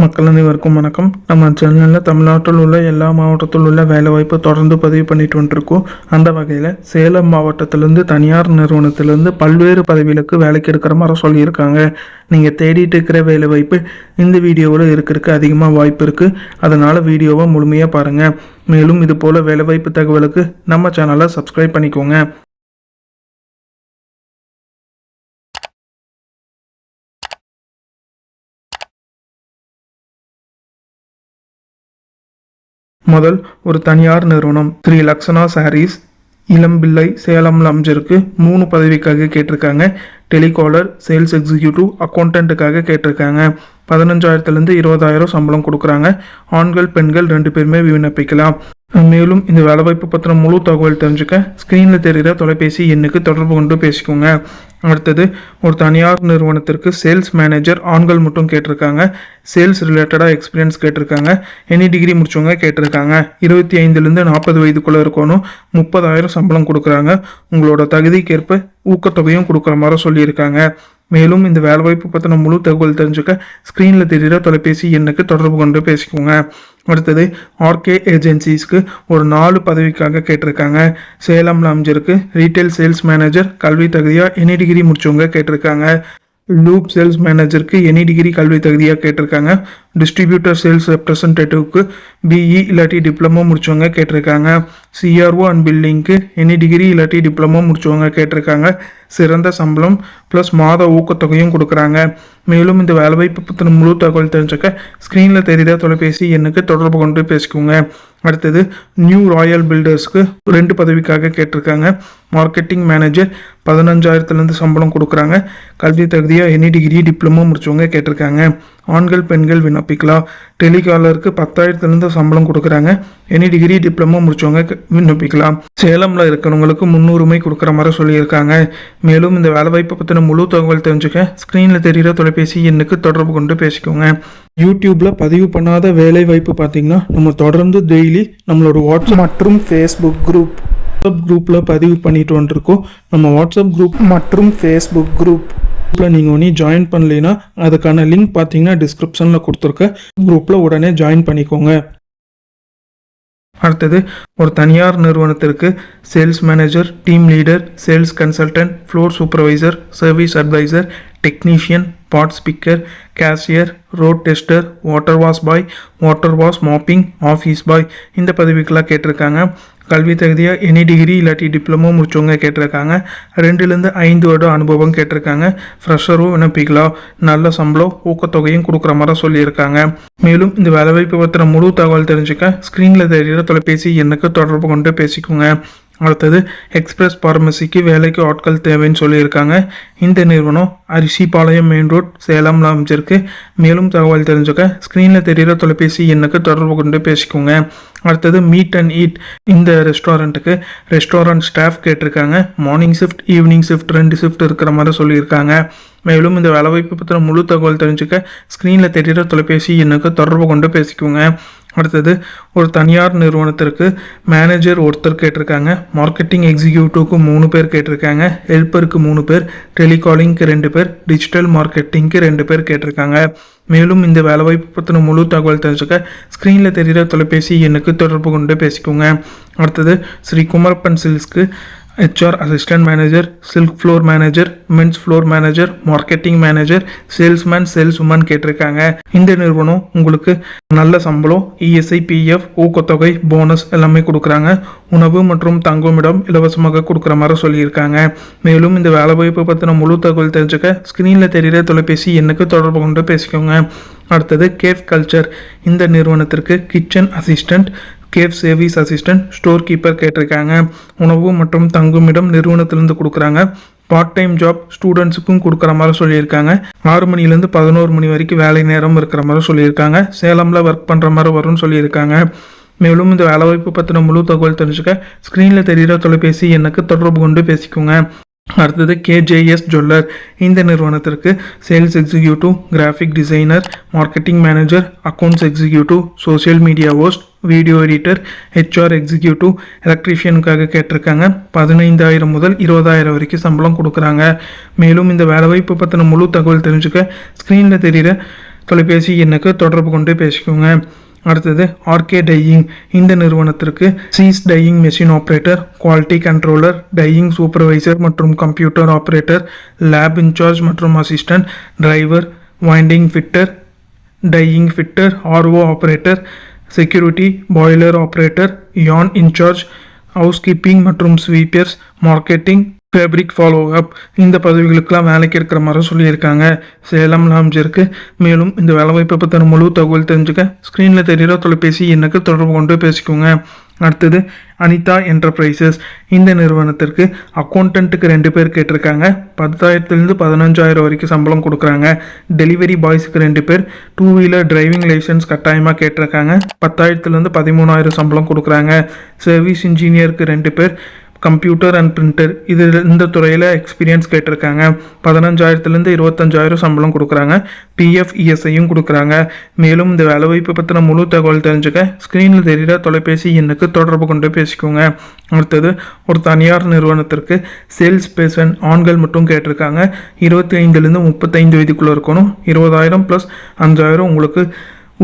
மக்கள் அனைவருக்கும் வணக்கம். நம்ம சேனலில் தமிழ்நாட்டில் உள்ள எல்லா மாவட்டத்தில் உள்ள வேலைவாய்ப்பு தொடர்ந்து பதிவு பண்ணிட்டு வந்துருக்கோம். அந்த வகையில் சேலம் மாவட்டத்திலேருந்து தனியார் நிறுவனத்திலேருந்து பல்வேறு பதவிகளுக்கு வேலைக்கு எடுக்கிற மாதிரி சொல்லியிருக்காங்க. நீங்கள் தேடிட்டு இருக்கிற வேலைவாய்ப்பு இந்த வீடியோவில் இருக்கிறதுக்கு அதிகமாக வாய்ப்பு இருக்குது அதனால் வீடியோவை முழுமையாக பாருங்கள் மேலும் இது போல் வேலைவாய்ப்பு தகவலுக்கு நம்ம சேனலை சப்ஸ்கிரைப் பண்ணிக்கோங்க. முதல் ஒரு தனியார் நிறுவனம். ஸ்ரீ லக்ஷனா சாரீஸ் இளம்பிள்ளை சேலம் லம்ஜருக்கு மூணு பதவிக்காக கேட்டிருக்காங்க. டெலிகாலர் சேல்ஸ் எக்ஸிக்யூட்டிவ் அக்கௌண்டண்ட்டுக்காக கேட்டிருக்காங்க. பதினஞ்சாயிரத்துலேருந்து இருபதாயிரம் சம்பளம் கொடுக்குறாங்க. ஆண்கள் பெண்கள் ரெண்டு பேருமே விண்ணப்பிக்கலாம். மேலும் இந்த வேலைவாய்ப்பு பற்றின முழு தகவல் தெரிஞ்சுக்க ஸ்க்ரீனில் தெரிகிற தொலைபேசி எண்ணுக்கு தொடர்பு கொண்டு பேசிக்கோங்க. அடுத்தது ஒரு தனியார் நிறுவனத்திற்கு சேல்ஸ் மேனேஜர் ஆண்கள் மட்டும் கேட்டிருக்காங்க. சேல்ஸ் ரிலேட்டடாக எக்ஸ்பீரியன்ஸ் கேட்டிருக்காங்க. எனி டிகிரி முடிச்சவங்க கேட்டிருக்காங்க. இருபத்தி ஐந்துலேருந்து நாற்பது வயதுக்குள்ளே இருக்கணும். முப்பதாயிரம் சம்பளம் கொடுக்குறாங்க. உங்களோட தகுதிக்கேற்ப ஊக்கத்தொகையும் கொடுக்குற மாதிரி சொல்லியிருக்காங்க. மேலும் இந்த வேலைவாய்ப்பு பற்றின முழு தகவல் தெரிஞ்சுக்க ஸ்க்ரீனில் தெரிகிற தொலைபேசி எண்ணுக்கு தொடர்பு கொண்டு பேசிக்கோங்க. அடுத்தது ஆர்கே ஏஜென்சிஸ்க்கு ஒரு நாலு பதவிக்காக கேட்டிருக்காங்க. சேலம் அமைஞ்சிருக்கு ரீட்டைல் சேல்ஸ் மேனேஜர் கல்வி தகுதியாக எனி டிகிரி முடிச்சவங்க கேட்டிருக்காங்க. லூப் சேல்ஸ் மேனேஜருக்கு எனி டிகிரி கல்வி தகுதியாக கேட்டிருக்காங்க. டிஸ்ட்ரிபியூட்டர் சேல்ஸ் ரெப்ரசன்டேட்டிவ்க்கு பிஇ இல்லாட்டி டிப்ளமோ முடிச்சவங்க கேட்டிருக்காங்க. சிஆர்ஓ அண்ட் பில்டிங்க்கு எனி டிகிரி இல்லாட்டி டிப்ளமோ முடிச்சவங்க கேட்டிருக்காங்க. சிறந்த சம்பளம் ப்ளஸ் மாத ஊக்கத்தொகையும் கொடுக்குறாங்க. மேலும் இந்த வேலைவாய்ப்பு பற்றின முழு தகவல் தெரிஞ்சுக்க ஸ்க்ரீனில் தெரிகிற தொலைபேசி எண்ணுக்கு தொடர்பு கொண்டு பேசிக்கோங்க. அடுத்தது நியூ ராயல் பில்டர்ஸ்க்கு ரெண்டு பதவிக்காக கேட்டிருக்காங்க. மார்க்கெட்டிங் மேனேஜர் பதினஞ்சாயிரத்துலேருந்து சம்பளம் கொடுக்குறாங்க. கல்வி தகுதியாக எனி டிகிரி டிப்ளமோ முடிச்சவங்க கேட்டிருக்காங்க. ஆண்கள் பெண்கள் விண்ணப்பிக்கலாம். டெலிகாலருக்கு பத்தாயிரத்துலேருந்து சம்பளம் கொடுக்குறாங்க. எனி டிகிரி டிப்ளமோ முடிச்சவங்க விண்ணப்பிக்கலாம். சேலமில் இருக்கிறவங்களுக்கு முன்னுரிமை கொடுக்குற மாதிரி சொல்லியிருக்காங்க. மேலும் இந்த வேலைவாய்ப்பை பற்றின முழு தகவல் தெரிஞ்சுக்க ஸ்க்ரீனில் தெரிகிற தொலைபேசி எண்ணுக்கு தொடர்பு கொண்டு பேசிக்கோங்க. யூடியூப்பில் பதிவு பண்ணாத வேலை வாய்ப்பு பார்த்தீங்கன்னா நம்ம தொடர்ந்து டெய்லி நம்மளோட வாட்ஸ்அப் மற்றும் ஃபேஸ்புக் குரூப் வாட்ஸ்அப் குரூப்பில் பதிவு பண்ணிட்டு வந்துருக்கோம். நம்ம வாட்ஸ்அப் குரூப் மற்றும் ஃபேஸ்புக் குரூப் குரூப்பில் நீங்கள் ஒன்றும் ஜாயின் பண்ணலைன்னா அதுக்கான லிங்க் பார்த்தீங்கன்னா டிஸ்கிரிப்ஷனில் கொடுத்துருக்க. குரூப்பில் உடனே ஜாயின் பண்ணிக்கோங்க. அடுத்தது ஒரு தனியார் நிறுவனத்திற்கு sales manager team leader sales consultant floor supervisor service advisor technician pot speaker cashier road tester water wash boy water wash mopping office boy இந்த பதவிக்கெலாம் கேட்டிருக்காங்க. கல்வி தகுதியாக எனி டிகிரி இல்லாட்டி டிப்ளமோ முடிச்சவங்க கேட்டிருக்காங்க. ரெண்டுலேருந்து ஐந்து வருடம் அனுபவம் கேட்டிருக்காங்க. ஃப்ரெஷரும் விண்ணப்பிக்கலாம் நல்ல சம்பளம் ஊக்கத்தொகையும் கொடுக்குற மாதிரி சொல்லியிருக்காங்க. மேலும் இந்த வேலைவாய்ப்பு பற்றின முழு தகவல் தெரிஞ்சுக்க ஸ்க்ரீனில் தெரிகிற தொலைபேசி எண்ணுக்கு தொடர்பு கொண்டு பேசிக்கோங்க. அடுத்தது எக்ஸ்பிரஸ் பார்மசிக்கு வேலைக்கு ஆட்கள் தேவைன்னு சொல்லியிருக்காங்க. இந்த நிறுவனம் அரிசிபாளையம் மெயின் ரோட் சேலம்ல அமைச்சிருக்கு மேலும் தகவல் தெரிஞ்சுக்க ஸ்க்ரீனில் தெரிகிற தொலைபேசி எண்ணுக்கு தொடர்பு கொண்டு பேசிக்கோங்க. அடுத்தது மீட் அண்ட் ஈட் இந்த ரெஸ்டாரண்ட்டுக்கு ரெஸ்டாரண்ட் ஸ்டாஃப் கேட்டிருக்காங்க. மார்னிங் ஷிஃப்ட் ஈவினிங் ஷிஃப்ட் ரெண்டு ஷிஃப்ட் இருக்கிற மாதிரி சொல்லியிருக்காங்க. மேலும் இந்த வேலைவாய்ப்பு பற்றின முழு தகவல் தெரிஞ்சுக்க ஸ்க்ரீனில் தெரிகிற தொலைபேசி எண்ணுக்கு தொடர்பு கொண்டு பேசிக்கோங்க. அடுத்தது ஒரு தனியார் நிறுவனத்திற்கு மேனேஜர் ஒருத்தர் கேட்டிருக்காங்க. மார்க்கெட்டிங் எக்ஸிக்யூட்டிவ்க்கு மூணு பேர் கேட்டிருக்காங்க. ஹெல்ப்பருக்கு மூணு பேர் டெலிகாலிங்க்கு ரெண்டு பேர் டிஜிட்டல் மார்க்கெட்டிங்க்கு ரெண்டு பேர் கேட்டிருக்காங்க. மேலும் இந்த வேலைவாய்ப்பு பற்றின முழு தகவல் தெரிஞ்சுக்க ஸ்க்ரீனில் தெரிகிற தொலைபேசி எண்ணுக்கு தொடர்பு கொண்டு பேசிக்கோங்க. அடுத்தது Sri Kumarappan சில்ஸ்க்கு HR assistant manager silk floor manager men's floor manager marketing manager salesman sales woman கேட்டிருக்காங்க. இந்த நிறுவனம் உங்களுக்கு நல்ல சம்பளம் இஎஸ்ஐ பிஎஃப் ஊக்கத்தொகை போனஸ் எல்லாமே கொடுக்குறாங்க. உணவு மற்றும் தங்குமிடம் இலவசமாக கொடுக்குற மாதிரி சொல்லியிருக்காங்க. மேலும் இந்த வேலை வாய்ப்பு பற்றின முழு தகவல் தெரிஞ்சுக்க ஸ்க்ரீனில் தெரிகிற தொலைபேசி எண்ணுக்கு தொடர்பு கொண்டு பேசிக்கோங்க. அடுத்தது கேஃப் கல்ச்சர் இந்த நிறுவனத்திற்கு kitchen assistant cafe service assistant store keeper கேட்டிருக்காங்க. உணவு மற்றும் தங்குமிடம் நிறுவனத்திலிருந்து கொடுக்குறாங்க. பார்ட் டைம் ஜாப் ஸ்டூடெண்ட்ஸுக்கும் கொடுக்குற மாதிரி சொல்லியிருக்காங்க. ஆறு மணிலேருந்து பதினோரு மணி வரைக்கும் வேலை நேரம் இருக்கிற மாதிரி சொல்லியிருக்காங்க. சேலமில் ஒர்க் பண்ணுற மாதிரி வரும்னு சொல்லியிருக்காங்க. மேலும் இந்த வேலைவாய்ப்பு பற்றின முழு தகவல் தெரிஞ்சுக்க ஸ்க்ரீனில் தெரிகிற தொலைபேசி எனக்கு தொடர்பு கொண்டு பேசிக்கோங்க. அடுத்தது கேஜேஎஸ் ஜுவல்லர். இந்த நிறுவனத்திற்கு sales executive graphic designer marketing manager accounts executive social media host video editor HR executive எலக்ட்ரீஷியனுக்காக கேட்டிருக்காங்க. பதினைந்தாயிரம் முதல் இருபதாயிரம் வரைக்கும் சம்பளம் கொடுக்குறாங்க. மேலும் இந்த வேலைவாய்ப்பு பற்றின முழு தகவல் தெரிஞ்சுக்க ஸ்க்ரீனில் தெரிகிற தொலைபேசி எண்ணுக்கு தொடர்பு கொண்டு பேசிக்கோங்க. அடுத்தது ஆர்கே டையிங் இந்த நிறுவனத்திற்கு cheese dyeing machine operator quality controller dyeing supervisor மற்றும் கம்ப்யூட்டர் ஆப்ரேட்டர் லேப் இன்சார்ஜ் மற்றும் assistant driver winding fitter dyeing fitter RO operator security boiler operator yarn incharge house keeping மற்றும் sweepers marketing fabric follow up இந்த பதவிகளுக்கெல்லாம் வேலைக்கு இருக்கிற மாதிரி சொல்லியிருக்காங்க. சேலம் லாம்ஜ் மேலும் இந்த வேலைவாய்ப்பை பற்றின முழு தகவல் தெரிஞ்சுக்க ஸ்க்ரீனில் தெரிகிற தொலைபேசி எனக்கு தொடர்பு கொண்டு பேசிக்கோங்க. அடுத்தது அனிதா என்டர்பிரைசஸ் இந்த நிறுவனத்திற்கு அக்கௌண்டன்ட்டுக்கு ரெண்டு பேர் கேட்டிருக்காங்க. பத்தாயிரத்துலேருந்து பதினஞ்சாயிரம் வரைக்கும் சம்பளம் கொடுக்குறாங்க. டெலிவரி பாய்ஸுக்கு ரெண்டு பேர். டூ வீலர் டிரைவிங் லைசன்ஸ் கட்டாயமாக கேட்டிருக்காங்க. பத்தாயிரத்துலேருந்து பதிமூணாயிரம் சம்பளம் கொடுக்குறாங்க. சர்வீஸ் இன்ஜினியருக்கு ரெண்டு பேர். கம்ப்யூட்டர் அண்ட் பிரிண்டர் இது இந்த துறையில் எக்ஸ்பீரியன்ஸ் கேட்டிருக்காங்க. பதினஞ்சாயிரத்துலேருந்து இருபத்தஞ்சாயிரம் சம்பளம் கொடுக்குறாங்க. பிஎஃப் இஎஸ்ஐயும் கொடுக்குறாங்க. மேலும் இந்த வேலைவாய்ப்பு பற்றின முழு தகவல் தெரிஞ்சுக்க ஸ்க்ரீனில் தெரிகிற தொலைபேசி எண்ணுக்கு தொடர்பு கொண்டு பேசிக்கோங்க. அடுத்தது ஒரு தனியார் நிறுவனத்திற்கு சேல்ஸ் பேர்சன் ஆண்கள் மட்டும் கேட்டிருக்காங்க. இருபத்தி ஐந்துலேருந்து முப்பத்தைந்து வயதுக்குள்ளே இருக்கணும். இருபதாயிரம் ப்ளஸ் அஞ்சாயிரம் உங்களுக்கு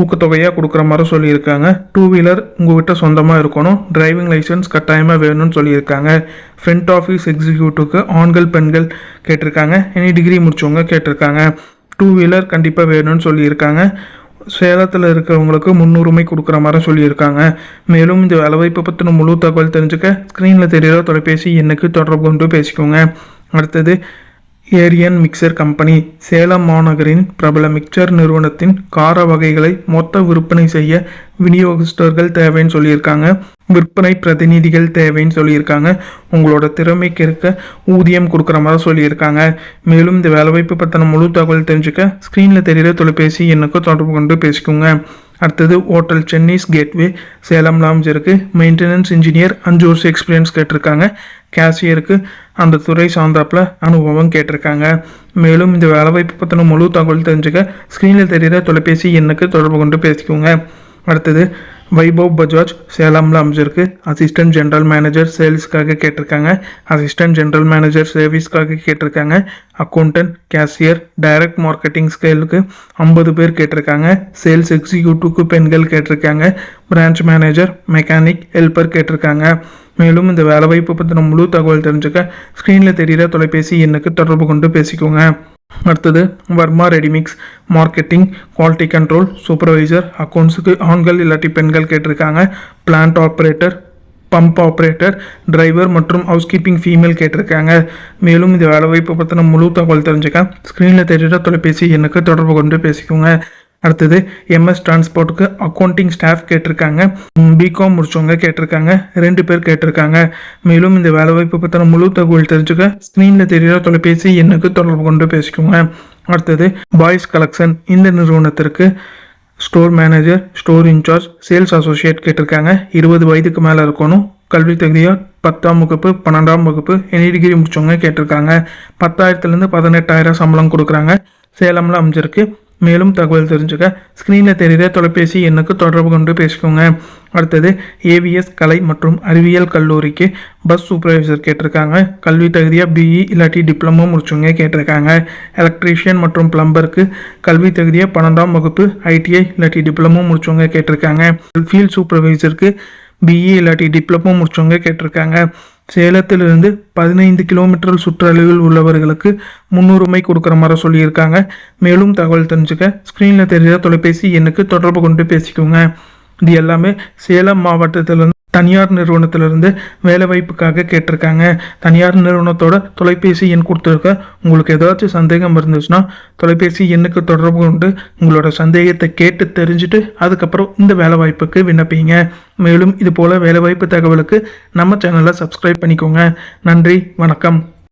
ஊக்கத்தொகையாக கொடுக்குற மாதிரி சொல்லியிருக்காங்க. டூ வீலர் உங்கள்கிட்ட சொந்தமாக இருக்கணும். டிரைவிங் லைசன்ஸ் கட்டாயமாக வேணும்னு சொல்லியிருக்காங்க. ஃப்ரண்ட் ஆஃபீஸ் எக்ஸிக்யூட்டிவ்க்கு ஆண்கள் பெண்கள் கேட்டிருக்காங்க. எனி டிகிரி முடிச்சவங்க கேட்டிருக்காங்க. டூ வீலர் கண்டிப்பாக வேணும்னு சொல்லியிருக்காங்க. சேலத்தில் இருக்கிறவங்களுக்கு முன்னுரிமை கொடுக்குற மாதிரி சொல்லியிருக்காங்க. மேலும் இந்த வேலைவாய்ப்பை பற்றின முழு தகவல் தெரிஞ்சுக்க ஸ்க்ரீனில் தெரிகிற தொலைபேசி எண்ணுக்கு தொடர்பு கொண்டு பேசிக்கோங்க. அடுத்தது ஏரியன் மிக்சர் கம்பெனி சேலம் மாநகரின் பிரபல மிக்சர் நிறுவனத்தின் கார வகைகளை மொத்த விற்பனை செய்ய விநியோகஸ்தர்கள் தேவைன்னு சொல்லியிருக்காங்க. விற்பனை பிரதிநிதிகள் தேவைன்னு சொல்லியிருக்காங்க. உங்களோட திறமைக்கு இருக்க ஊதியம் கொடுக்குற மாதிரி சொல்லியிருக்காங்க. மேலும் இந்த வேலைவாய்ப்பு பற்றின முழு தகவல் தெரிஞ்சுக்க ஸ்க்ரீனில் தெரிகிற தொலைபேசி எனக்கு தொடர்பு கொண்டு பேசிக்கோங்க. அடுத்தது hotel Chennai's gateway Salem lounge இருக்குது மெயின்டெனன்ஸ் இன்ஜினியர் அஞ்சு வருஷம் எக்ஸ்பீரியன்ஸ் கேட்டிருக்காங்க. கேஷியருக்கு அந்த துறை சார்ந்தாப்பில் அனுபவம் கேட்டிருக்காங்க. மேலும் இந்த வேலைவாய்ப்பு பற்றின முழு தகவல் தெரிஞ்சுக்க ஸ்க்ரீனில் தெரிகிற தொலைபேசி எண்ணுக்கு தொடர்பு கொண்டு பேசிக்கோங்க. அடுத்தது வைபவ் பஜாஜ் சேலம்ல அமைஞ்சிருக்கு அசிஸ்டன்ட் ஜென்ரல் மேனேஜர் சேல்ஸ்க்காக கேட்டிருக்காங்க. அசிஸ்டன்ட் ஜென்ரல் மேனேஜர் சர்வீஸ்க்காக கேட்டிருக்காங்க. அக்கௌண்டன்ட் கேஷியர் டைரக்ட் மார்க்கெட்டிங் ஸ்கேலுக்கு ஐம்பது பேர் கேட்டிருக்காங்க. சேல்ஸ் எக்ஸிக்யூட்டிவ்க்கு பெண்கள் கேட்டிருக்காங்க. பிரான்ச் மேனேஜர் மெக்கானிக் ஹெல்ப்பர் கேட்டிருக்காங்க. மேலும் இந்த வேலைவாய்ப்பு பற்றின முழு தகவல் தெரிஞ்சுக்க ஸ்க்ரீனில் தெரிகிற தொலைபேசி எண்ணுக்கு தொடர்பு கொண்டு பேசிக்கோங்க. அடுத்தது Varma readymix marketing quality control supervisor அக்கௌண்ட்ஸுக்கு ஆண்கள் இல்லாட்டி பெண்கள் கேட்டிருக்காங்க. Plant operator pump operator driver மற்றும் ஹவுஸ் கீப்பிங் ஃபீமேல் கேட்டிருக்காங்க. மேலும் இந்த வேலைவாய்ப்பு பற்றின முழு தகவல் தெரிஞ்சுக்க ஸ்க்ரீனில் தெரிகிற தொலைபேசி எனக்கு தொடர்பு கொண்டு பேசிக்கோங்க. அடுத்தது எம்எஸ் டிரான்ஸ்போர்ட்டுக்கு அக்கௌண்டிங் ஸ்டாஃப் கேட்டிருக்காங்க. பிகாம் முடிச்சவங்க கேட்டிருக்காங்க. ரெண்டு பேர் கேட்டிருக்காங்க. மேலும் இந்த வேலைவாய்ப்பு பற்றின முழு தகவல் தெரிஞ்சுக்க ஸ்க்ரீனில் தெரிகிற தொலைபேசி எண்ணுக்கு தொடர்பு கொண்டு பேசிக்கோங்க. அடுத்தது பாய்ஸ் கலெக்ஷன் இந்த நிறுவனத்திற்கு store manager store incharge sales associate கேட்டிருக்காங்க. இருபது வயதுக்கு மேலே இருக்கணும். கல்வி தகுதியாக பத்தாம் வகுப்பு பன்னெண்டாம் வகுப்பு எனி டிகிரி முடிச்சவங்க கேட்டிருக்காங்க. பத்தாயிரத்துலேருந்து பதினெட்டாயிரம் சம்பளம் கொடுக்குறாங்க. சேலம்ல அமைஞ்சிருக்கு. மேலும் தகவல் தெரிஞ்சுக்க ஸ்க்ரீனில் தெரிகிற தொலைபேசி எண்ணுக்கு தொடர்பு கொண்டு பேசிக்கோங்க. அடுத்தது ஏவிஎஸ் கலை மற்றும் அறிவியல் கல்லூரிக்கு பஸ் சூப்பர்வைசர் கேட்டிருக்காங்க. கல்வி தகுதியாக பிஇ இல்லாட்டி டிப்ளமோ முடிச்சவங்க கேட்டிருக்காங்க. எலக்ட்ரீஷியன் மற்றும் பிளம்பருக்கு கல்வி தகுதியாக பன்னெண்டாம் வகுப்பு ஐடிஐ இல்லாட்டி டிப்ளமோ முடிச்சவங்க கேட்டிருக்காங்க. ஃபீல்ட் சூப்பர்வைசருக்கு பிஇ இல்லாட்டி டிப்ளமோ முடிச்சவங்க கேட்டிருக்காங்க. சேலத்திலிருந்து பதினைந்து கிலோமீட்டர் சுற்றளவில் உள்ளவர்களுக்கு முன்னுரிமை கொடுக்குற மாதிரி சொல்லியிருக்காங்க. மேலும் தகவல் தெரிஞ்சுக்க ஸ்க்ரீனில் தெரிகிற தொலைபேசி எண்ணுக்கு தொடர்பு கொண்டு பேசிக்கோங்க. இது எல்லாமே சேலம் மாவட்டத்திலிருந்து தனியார் நிறுவனத்திலிருந்து வேலைவாய்ப்புக்காக கேட்டிருக்காங்க. தனியார் நிறுவனத்தோட தொலைபேசி எண் கொடுத்துருக்க. உங்களுக்கு ஏதாச்சும் சந்தேகம் இருந்துச்சுன்னா தொலைபேசி எண்ணுக்கு தொடர்பு கொண்டு உங்களோட சந்தேகத்தை கேட்டு தெரிஞ்சுட்டு அதுக்கப்புறம் இந்த வேலைவாய்ப்புக்கு விண்ணப்பிங்க. மேலும் இது போல் வேலைவாய்ப்பு தகவலுக்கு நம்ம சேனலை சப்ஸ்கிரைப் பண்ணிக்கோங்க. நன்றி வணக்கம்.